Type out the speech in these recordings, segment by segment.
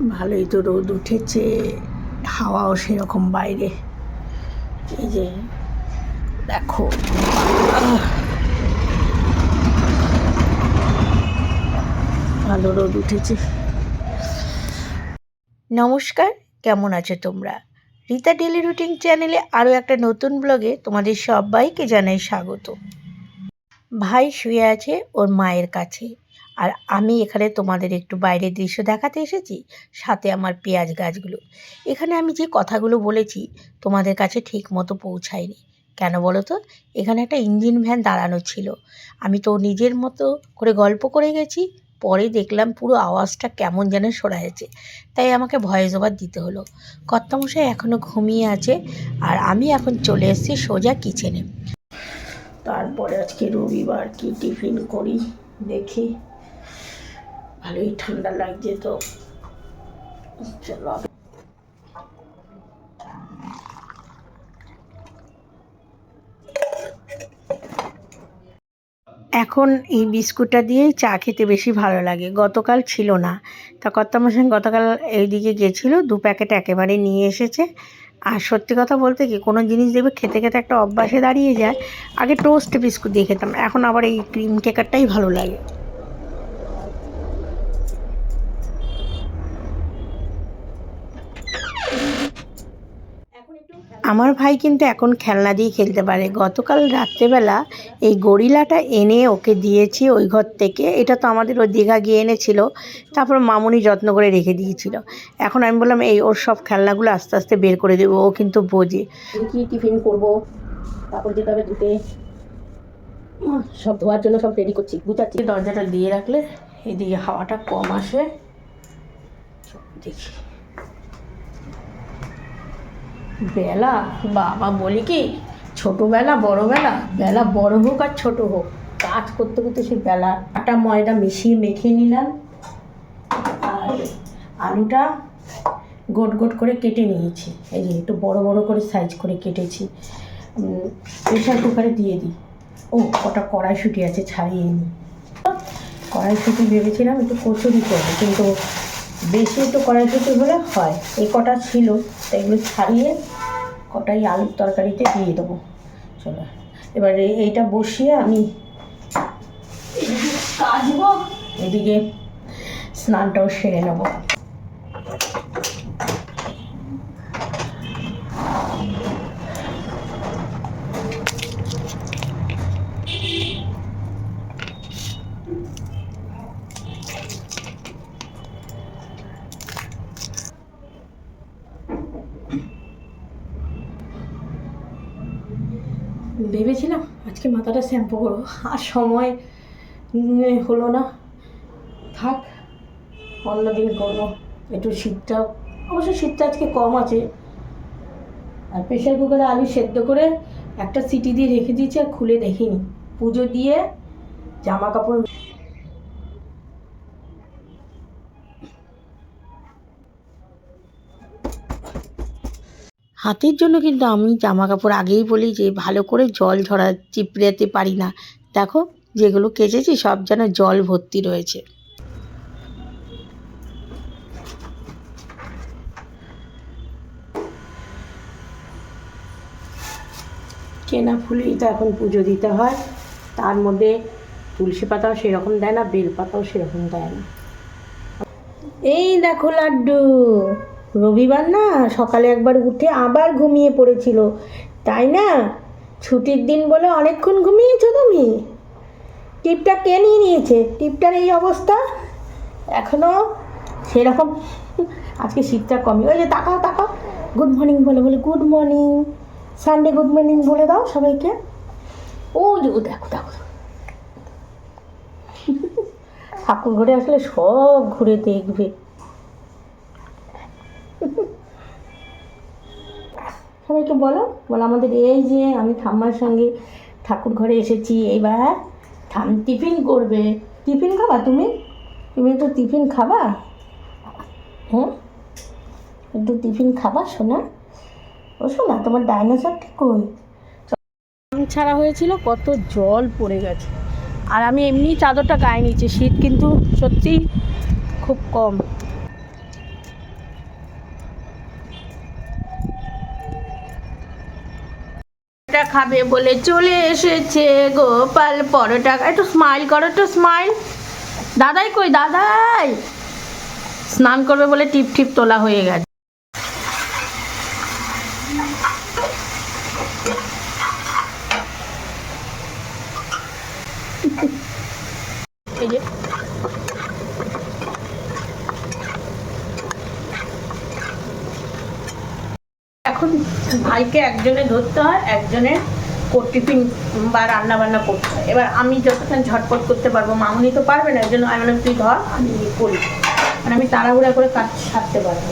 ভালোই তো রোদ উঠেছে, হাওয়াও সেরকম বাইরে। এই যে, দেখো, ভালো রোদ উঠেছে। নমস্কার, কেমন আছো তোমরা? রীতা ডেলি রুটিন চ্যানেলে আরও একটা নতুন ব্লগে তোমাদের সবাইকে জানাই স্বাগত। ভাই শুয়ে আছে ওর মায়ের কাছে। আর আমি এখানে তোমাদের একটু বাইরের দৃশ্য দেখাতে এসেছি, সাথে আমার পেঁয়াজ গাছগুলো। এখানে আমি যে কথাগুলো বলেছি, তোমাদের কাছে ঠিক মতো পৌঁছায়নি। কেন বলো তো? এখানে একটা ইঞ্জিন ভ্যান দাঁড়ানো ছিল। আমি তো নিজের মতো করে গল্প করে গেছি, পরে দেখলাম পুরো আওয়াজটা কেমন যেন শোনা যাচ্ছে। তাই আমাকে ভয়েস ওভার দিতে হলো। কর্তামশাই এখনও ঘুমিয়ে আছে, আর আমি এখন চলে এসেছি সোজা কিচেনে। তারপরে আজকে রবিবার কি টিফিন করি, দেখি। ভালোই ঠান্ডা লাগছে তো। চলো। এখন এই বিস্কুটটা দিয়েই চা খেতে বেশি ভালো লাগে। গতকাল ছিল না। তা কর্তামশাই গতকাল এইদিকে গেছিল, দু প্যাকেট একেবারে নিয়ে এসেছে। আর সত্যি কথা বলতে কি, কোনো জিনিস দেখবে খেতে খেতে একটা অভ্যাসে দাঁড়িয়ে যায়। আগে টোস্ট বিস্কুট দিয়ে খেতাম, এখন আবার এই ক্রিম কেকারটাই ভালো লাগে। আমার ভাই কিন্তু এখন খেলনা দিয়ে খেলতে পারে। গতকাল রাত্রেবেলা এই গরিলাটা এনে ওকে দিয়েছি ওই ঘর থেকে। এটা তো আমাদের ওই দীঘা গিয়ে এনেছিল তারপর মামুনি যত্ন করে রেখে দিয়েছিল। এখন আমি বললাম এই ওর সব খেলনাগুলো আস্তে আস্তে বের করে দেবো ও কিন্তু বোঝে। কি টিফিন করব তারপর যেতে হবে ধুতে উম, সব ধোয়ার জন্য সব রেডি করছি গুছাচ্ছি। দরজাটা দিয়ে রাখলে এদিকে হাওয়াটা কম আসে। দেখি। বেলা, বাবা বলি কি, ছোটোবেলা, বড়বেলা, বেলা বড় হোক আর ছোট হোক, কাজ করতে করতে সেই বেলা আটা, ময়দা মিশিয়ে মেখে নিলাম। আর আলুটা গোট গোট করে কেটে নিয়েছি। এই যে একটু বড় বড় করে সাইজ করে কেটেছি। প্রেশার কুকারে দিয়ে দিই। ও, কটা কড়াইশুঁটি আছে, ছাড়িয়ে নিই কড়াইশুঁটি ভেবেছিলাম একটু কচুরি করব, কিন্তু বেশি একটু কড়াইশুঁটি হলে হয়। এই কটা ছিল, তো এগুলো ছাড়িয়ে কটাই আলুর তরকারিতে দিয়ে দেবো। চলো এবারে এইটা বসিয়ে আমি এদিকে স্নানটাও সেরে নেব ভেবেছিলাম আজকে মাথাটা শ্যাম্পু করব। আর সময় হলো না। থাক, অন্যদিন করব। একটু শীতটা অবশ্য শীতটা আজকে কম আছে। আর প্রেশার কুকারে আলু সেদ্ধ করে একটা সিটি দিয়ে রেখে দিয়েছি আর খুলে দেখিনি। পুজো দিয়ে জামা কাপড় হাতের জন্য কিন্তু আমি জামা কাপড় আগেই বলি যে ভালো করে জল ঝরা চিপড়াতে পারি না। দেখো যেগুলো কেচেছি সব যেন জল ভর্তি রয়েছে। কেনা ফুলেই তো এখন পুজো দিতে হয়। তার মধ্যে তুলসী পাতাও সেরকম দেয় না বেল পাতাও সেরকম দেয় না। এই দেখো লাড্ডু। রবিবার না সকালে একবার উঠে আবার ঘুমিয়ে পড়েছিল, তাই না? ছুটির দিন বলে অনেকক্ষণ ঘুমিয়েছো তুমি? টিপটা কে নিয়ে নিয়েছে? টিপটার এই অবস্থা? এখনও সেরকম? আজকে শীতটা কমে ওই যে তাকাও তাকাও। গুড মর্নিং বলে বলে good morning Sunday good morning বলে দাও সবাইকে। ও ও দেখো দেখো। ঠাকুর ঘরে আসলে সব ঘুরে দেখবে। সবাইকে বলো বলো আমাদের এই যে আমি ঠাম্মার সঙ্গে ঠাকুর ঘরে এসেছি এইবার থাম টিফিন করবে। টিফিন খাবা তুমি? তুমি একটু টিফিন খাবা? হ্যাঁ? একটু টিফিন খাবা শোনা ও শোনা তোমার ডাইনোসরটা কই? ছাড়া হয়েছিল, কত জল পড়ে গেছে। আর আমি এমনি চাদরটা গায়ে নিয়েছি, শীত কিন্তু সত্যিই খুব কম। খাবে বলে চলে এসেছে গোপাল। পরোটা একটু স্মাইল করো, একটু স্মাইল দাদাই কই? দাদাই! স্নান করবে বলে টিপ টিপ তোলা হয়ে গেছে এই যে এখন ভাইকে একজনে ধরতে হয় একজনে টিফিন বা রান্না বান্না করতে হয়। এবার আমি যতক্ষণ ঝটপট করতে পারব মামুনি তো পারবে না জন্য আমি বললাম তুই ধর আমি করি। মানে আমি তাড়াহুড়া করে কাজ সারতে পারব।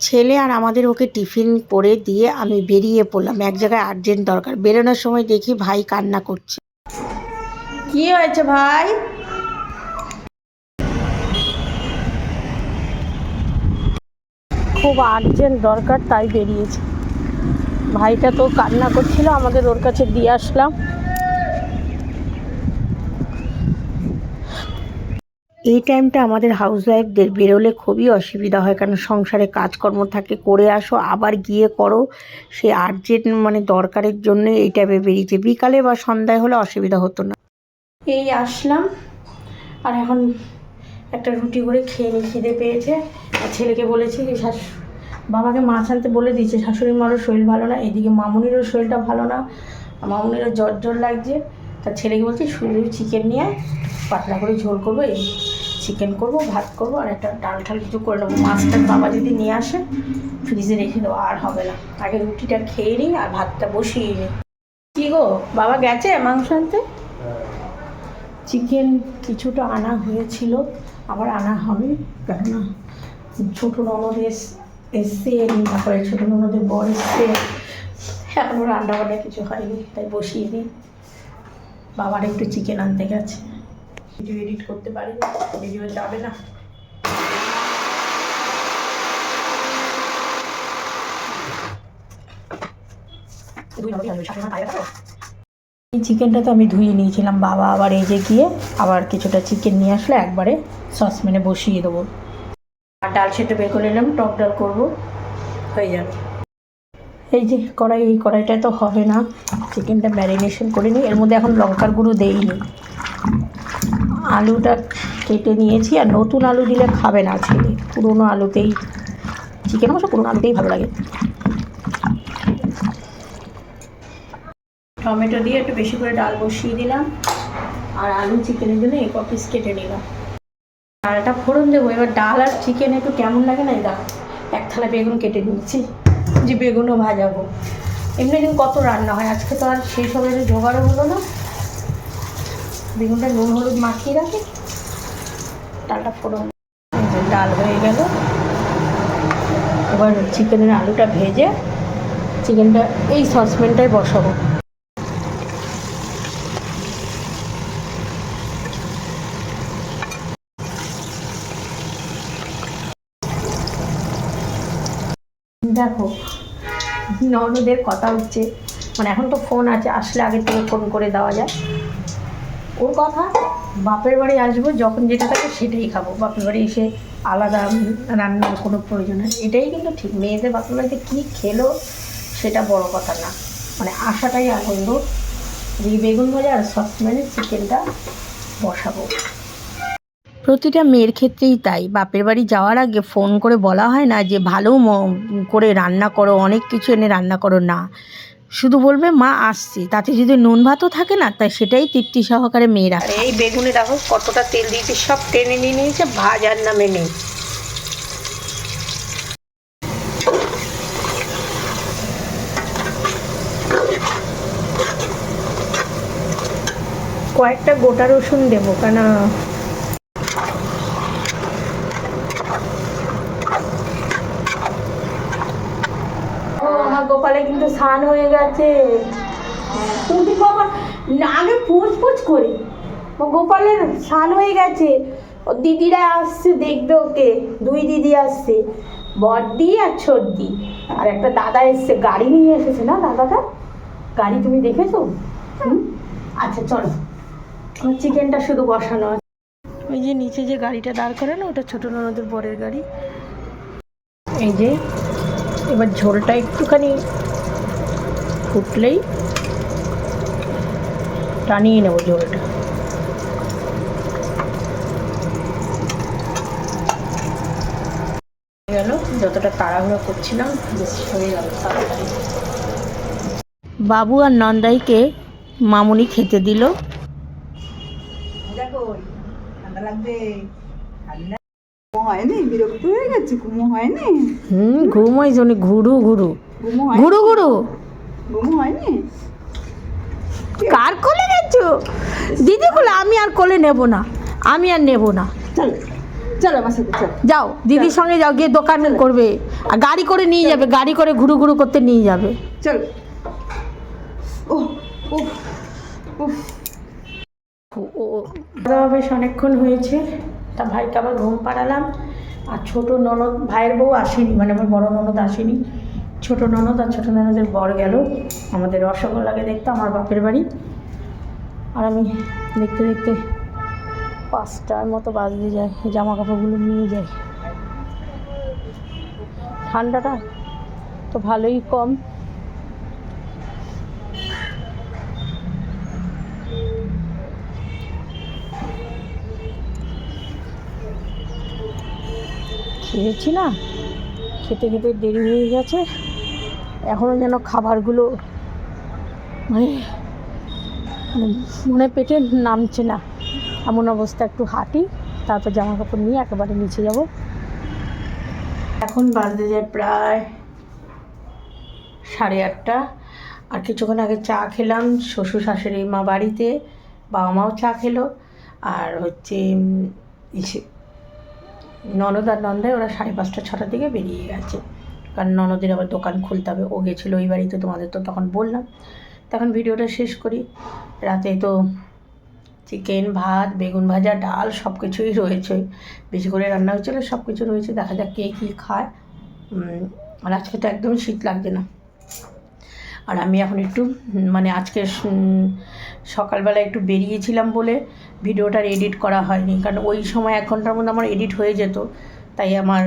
ছেলে আর আমাদের ওকে টিফিন করে দিয়ে আমি বেরিয়ে পড়লাম। এক জায়গায় আর্জেন্ট দরকার। বেরোনোর সময় দেখি ভাই কান্না করছে। কি হয়েছে ভাই? খুব আর্জেন্ট দরকার তাই বেরিয়েছে। ভাইটা তো কান্না করছিল আমাদের ওর কাছে দিয়ে আসলাম। এই টাইমটা আমাদের হাউস ওয়াইফদের বেরোলে খুবই অসুবিধা হয় কারণ সংসারে কাজকর্ম থাকে করে আসো আবার গিয়ে করো। সে আর্জেন্ট মানে দরকারের জন্য এই টাইমে বেরিয়েছে। বিকালে বা সন্ধ্যায় হলে অসুবিধা হতো না। এই আসলাম আর এখন একটা রুটি করে খেয়ে নি খিদে পেয়েছে। আর ছেলেকে বলেছি যে শাশু বাবাকে মাছ আনতে বলে দিয়েছে, শাশুড়ি মারও শরীর ভালো না, এদিকে মামুনিরও শরীরটা ভালো না। মামুনিরও জ্বর জ্বর লাগছে। তার ছেলেকে বলছি শুধু চিকেন নিয়ে পাতলা করে ঝোল করব, এই চিকেন করব, ভাত করব, আর একটা ডাল ঠাল কিছু করে নেব। মাছটা বাবা যদি নিয়ে আসে ফ্রিজে রেখে দেবো, আর হবে না। আগে রুটিটা খেয়ে নিই, আর ভাতটা বসিয়ে নিই। কী গো, বাবা গেছে মাংস আনতে? চিকেন কিছুটা আনা হয়েছিল, আবার আনা হবে, কেননা ছোটো ননদ এসছে তারপরে ছোটো ননদের বর এসছে। এখনও রান্না বান্না কিছু হয়নি, তাই বসিয়ে দিই। বাবার একটু চিকেন আনতে গেছে। ভিডিও এডিট করতে পারি ভিডিও যাবে না। এই চিকেনটা তো আমি ধুয়ে নিয়েছিলাম, বাবা আবার এই যে গিয়ে আবার কিছুটা চিকেন নিয়ে আসলে, একবারে সসপ্যানে বসিয়ে দেবো। আর ডাল সেটা বের করে নিলাম, টক ডাল করব। হয়ে যাবে। এই যে কড়াই, এই কড়াইটা তো হবে না। চিকেনটা ম্যারিনেশন করে নিই। এর মধ্যে এখন লঙ্কার গুঁড়ো দেইনি। আলুটা কেটে নিয়েছি, আর নতুন আলু দিলে খাবে না ছেলে। পুরোনো আলুতেই, চিকেন অবশ্য পুরোনো আলুতেই ভালো লাগে। টমেটো দিয়ে একটু বেশি করে ডাল বসিয়ে দিলাম। আর আলু চিকেনের জন্য এক পিস কেটে নিলাম। ডালটা ফোড়ন দেবো, এবার ডাল আর চিকেন একটু কেমন লাগে না দেখো, এক থালা বেগুন কেটে নিয়েছি, যে বেগুনও ভাজাবো। এমনি দিন কত রান্না হয়, আজকে তো আর সেই সবের জোগাড়ও হলো না। বেগুনটা নুন হলুদ মাখিয়ে রাখি, ডালটা ফোড়ন ডাল হয়ে গেল। এবার চিকেনের আলুটা ভেজে চিকেনটা এই সসপ্যানটায় বসাবো। দেখো, ননদের কথা হচ্ছে মানে এখন তো ফোন আছে, আসলে আগে থেকে ফোন করে দেওয়া যায়। ওর কথা, বাপের বাড়ি আসব, যখন যেটা থাকে সেটাই খাব। বাপের বাড়ি এসে আলাদা রান্নার কোনো প্রয়োজন নেই। এটাই কিন্তু ঠিক। মেয়েদের বাপের বাড়িতে কী খেলো, সেটা বড় কথা না। মানে আশাটাই আনন্দ যে বেগুন ভাজা আর সসপ্যানে চিকেনটা বসাবো। প্রতিটা মেয়ের ক্ষেত্রেই তাই। বাপের বাড়ি যাওয়ার আগে ফোন করে বলা হয় না যে ভালো করে রান্না করো অনেক কিছু এনে রান্না করো। না। শুধু বলবে মা আসছি। তাতে যদি নুন ভাতও থাকে না তাই সেটাই তৃপ্তি সহকারে মেয়েরা এই বেগুনে দেখো কতটা তেল দিয়েছে সব টেনে নিয়ে নিয়েছে ভাজার নামে নেই। কয়েকটা গোটা রসুন দেবো কেন ও আমার গোপালে কিন্তু স্নান হয়ে গেছে। তুমি বাবা না, আগে পুচ করে। গোপালের স্নান হয়ে গেছে। ও দিদিরা আসছে দেখবে ওকে। দুই দিদি আসছে। বড়দি আর ছোটদি। আর একটা দাদা এসছে গাড়ি নিয়ে এসেছে না দাদাটা? গাড়ি তুমি দেখেছ? আচ্ছা চলো। চিকেনটা শুধু বসানো আছে। ওই যে নিচে যে গাড়িটা দাঁড় করে না ওটা ছোটো ননদের বরের গাড়ি। এই যে এবার ঝোলটা একটুখানি ফুটলেই টানিয়ে নেব জলটা। গেল যতটা তাড়াহুড়ো করছিলাম হয়ে গেল তাড়াতাড়ি। বাবু আর নন্দাইকে মামুনি খেতে দিল। ঘুমো হয়নি হয়ে ঘুমো ওই জন্য ঘুরু ঘুরু। ঘুরু ঘুরু। ঘুমো হয়নি? কার কোলে গেছো? দিদি কোলে আমি আর কোলে নেব না। আমি আর নেব না। চল চল আমার সাথে চল। যাও দিদির সঙ্গে যাও গিয়ে দোকান করবে। আর গাড়ি করে নিয়ে যাবে গাড়ি করে ঘুরু ঘুরু করতে নিয়ে যাবে। চল। ও ও উফ ও দাদা বেশ অনেকক্ষণ হয়েছে। তা ভাইকে আবার ঘুম পাড়ালাম। আর ছোট ননদ ভাইয়ের বউ আসেনি মানে আমার বড় ননদ আসেনি। ছোট ননদ আর ছোট ননদের বর গেল। আমাদের রসগোল্লাকে দেখতে আমার বাপের বাড়ি। আর আমি দেখতে দেখতে পাঁচটার মতো বাজতে যাই জামা কাপড়গুলো নিয়ে যাই। ঠান্ডাটা তো ভালোই কম। খেয়েছি না? খেতে খেতে দেরি হয়ে গেছে। এখনও যেন খাবারগুলো মানে মানে পেটে নামছে না। এমন অবস্থা, একটু হাঁটি, তারপর জামা কাপড় নিয়ে একেবারে নিচে যাব। এখন বাজতে যায় প্রায় সাড়ে আটটা। আর কিছুক্ষণ আগে চা খেলাম শ্বশুর শাশুড়ি মা বাড়িতে, বাবা মাও চা খেলো। আর হচ্ছে ননদ আর নন্দায় ওরা সাড়ে পাঁচটা, ছটার দিকে বেরিয়ে গেছে। কারণ ননদের আবার দোকান খুলতে হবে। ও গেছিল ওই বাড়িতে, তোমাদের তো তখন বললাম। তখন ভিডিওটা শেষ করি। রাতে তো চিকেন ভাত, বেগুন ভাজা, ডাল সব কিছুই রয়েছে। বেশি করে রান্না হয়েছিল সব কিছু রয়েছে। দেখা যাক কে কী খায়। আর আজকে তো একদমই শীত লাগছে না। আর আমি এখন একটু মানে আজকে সকালবেলা একটু বেরিয়েছিলাম বলে ভিডিওটার এডিট করা হয়নি। কারণ ওই সময় এক ঘণ্টার মধ্যে আমার এডিট হয়ে যেত। তাই আমার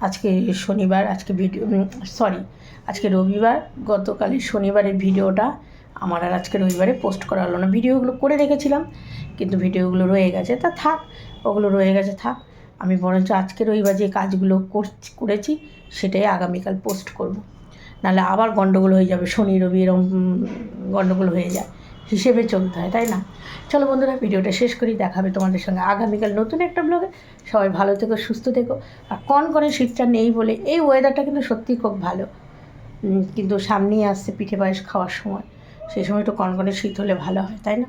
আজকে শনিবার, আজকে ভিডিও সরি আজকে রবিবার গতকালের শনিবারের ভিডিওটা আমার আর আজকে রবিবারে পোস্ট করা হলো না। ভিডিওগুলো করে রেখেছিলাম, কিন্তু ভিডিওগুলো রয়ে গেছে। তা থাক, ওগুলো রয়ে গেছে, থাক। আমি বরঞ্চ আজকে রবিবার যে কাজগুলো করছি- সেটাই আগামীকাল পোস্ট করব। নাহলে আবার গণ্ডগোল হয়ে যাবে, শনি, রবি এরকম গণ্ডগোল হয়ে যায়। হিসেবে চলতে হয়, তাই না? চলো বন্ধুরা, ভিডিওটা শেষ করি দেখাবে তোমাদের সঙ্গে আগামীকাল নতুন একটা ব্লগে সবাই ভালো থেকো, সুস্থ থেকো। আর কন কনে শীতটা নেই বলে, এই ওয়েদারটা কিন্তু সত্যিই খুব ভালো। কিন্তু সামনেই আসছে পিঠে পায়েস খাওয়ার সময়। সেই সময় একটু কনকনে শীত হলে ভালো হয়, তাই না?